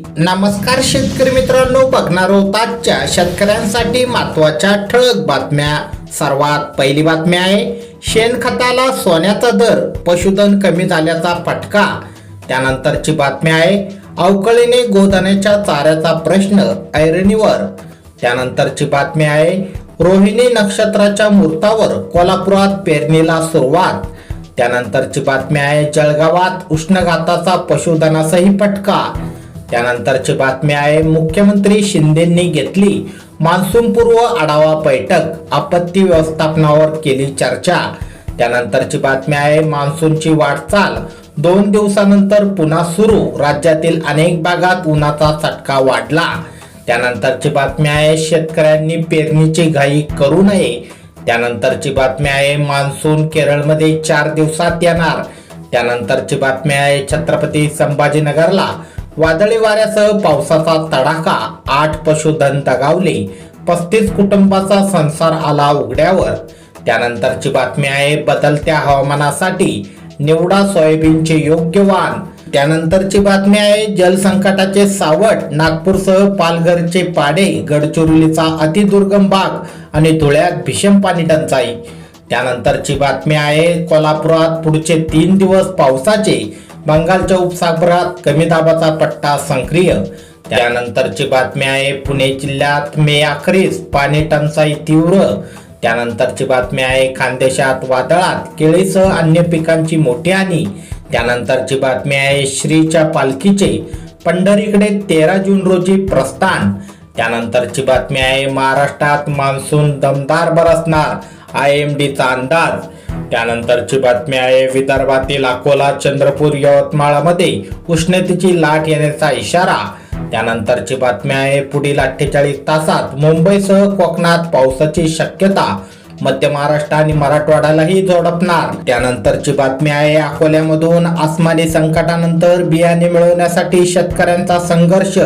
नमस्कार शेतकरी मित्रांनो बघणार आजच्या शेतकऱ्यांसाठी महत्त्वाच्या ठळक बातम्या. सर्वात पहिली बातमी आहे शेणखताला सोन्याचा दर पशुधन कमी झाल्याचा फटका. त्यानंतरची बातमी आहे अवकळीने गोधनाच्या चाऱ्याचा प्रश्न ऐरणीवर. त्यानंतरची बातमी आहे रोहिणी नक्षत्राच्या मुहूर्तावर कोल्हापुरात पेरणीला सुरुवात. त्यानंतरची बातमी आहे जळगावात उष्णघाताचा पशुधनासही फटका. त्यानंतरची बातमी आहे मुख्यमंत्री शिंदेंनी घेतली मान्सूनपूर्व आढावा बैठक आपत्ती व्यवस्थापनावर केली चर्चा. त्यानंतरची बातमी आहे मान्सूनची वाटचाल. दोन दिवसानंतर पुन्हा सुरू. राज्यातील अनेक भागात उन्हाचा चटका वाढला. त्यानंतरची बातमी आहे शेतकऱ्यांनी पेरणीची घाई करू नये. त्यानंतरची बातमी आहे मान्सून केरळमध्ये चार दिवसात येणार. त्यानंतरची बातमी आहे छत्रपती संभाजीनगरला. वादळी वाऱ्यासह पावसाचा तडाखा आठ पशुधन दगावले पस्तीस कुटुंबाचा संसार आला उघड्यावर. त्यानंतरची बातमी आहे बदलत्या हवामानासाठी निवडा सोयाबीनचे योग्य वाण. त्यानंतरची बातमी आहे जलसंकटाचे सावट नागपूरसह पालघरचे पाडे गडचिरोलीचा अतिदुर्गम भाग आणि धुळ्यात भीषण पाणी टंचाई. त्यानंतरची बातमी आहे कोल्हापुरात पुढचे तीन दिवस पावसाचे बंगालच्या उपसागरात कमी दाबाचा पट्टा सक्रिय. त्यानंतरची बातमी आहे पुणे जिल्ह्यात मे अखेरीस पाणी टंचाई तीव्र. त्यानंतरची बातमी आहे खानदेशात वादळात केळीसह अन्य पिकांची मोठी हानी. त्यानंतरची बातमी आहे श्रीच्या पालखीचे पंढरीकडे तेरा जून रोजी प्रस्थान. त्यानंतरची बातमी आहे महाराष्ट्रात मान्सून दमदार बरसणार आय एम डीचा अंदाज. त्यानंतरची बातमी आहे विदर्भातील अकोला चंद्रपूर यवतमाळमध्ये उष्णतेची लाट येण्याचा इशारा. त्यानंतरची बातमी आहे पुढील अठ्ठेचाळीस तासात मुंबईसह कोकणात पावसाची शक्यता. मध्य महाराष्ट्र आणि मराठवाड्यालाही झोडपणार. त्यानंतरची बातमी आहे अकोल्यामधून आसमानी संकटानंतर बियाणे मिळवण्यासाठी शेतकऱ्यांचा संघर्ष.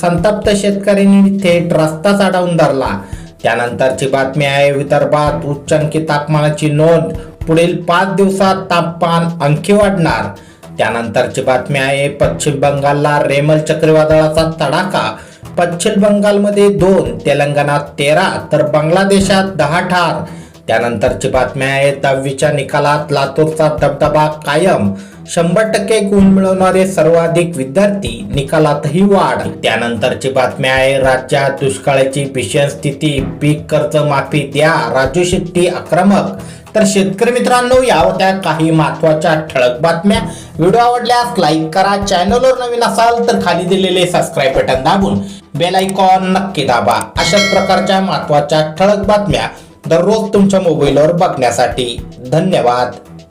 संतप्त शेतकऱ्यांनी थेट रस्ताच अडवून धरला. त्यानंतरची बातमी आहे विदर्भात उच्चांकी तापमानाची नोंद. पुढील पाच दिवसात तापमान आणखी वाढणार. त्यानंतरची बातमी आहे पश्चिम बंगालला रेमल चक्रीवादळाचा तडाखा. पश्चिम बंगालमध्ये दोन तेलंगणात तेरा तर बांगलादेशात दहा ठार. त्यानंतरची बातमी आहे दहावीच्या निकालात लातूरचा दबदबा कायम. शंभर टक्के गुण मिळवणारे सर्वाधिक विद्यार्थी निकालातही वाढ. त्यानंतरची बातमी आहे राज्यात दुष्काळाची भीषण स्थिती पीक कर्ज माफी द्या राजू शेट्टी आक्रमक. तर शेतकरी मित्रांनो या होत्या काही महत्त्वाच्या ठळक बातम्या. व्हिडिओ आवडल्यास लाईक करा चॅनलवर नवीन असाल तर खाली दिलेले सबस्क्राईब बटन दाबून बेल आयकॉन नक्की दाबा. अशाच प्रकारच्या महत्त्वाच्या ठळक बातम्या दररोज तुमच्या मोबाईलवर बघण्यासाठी धन्यवाद.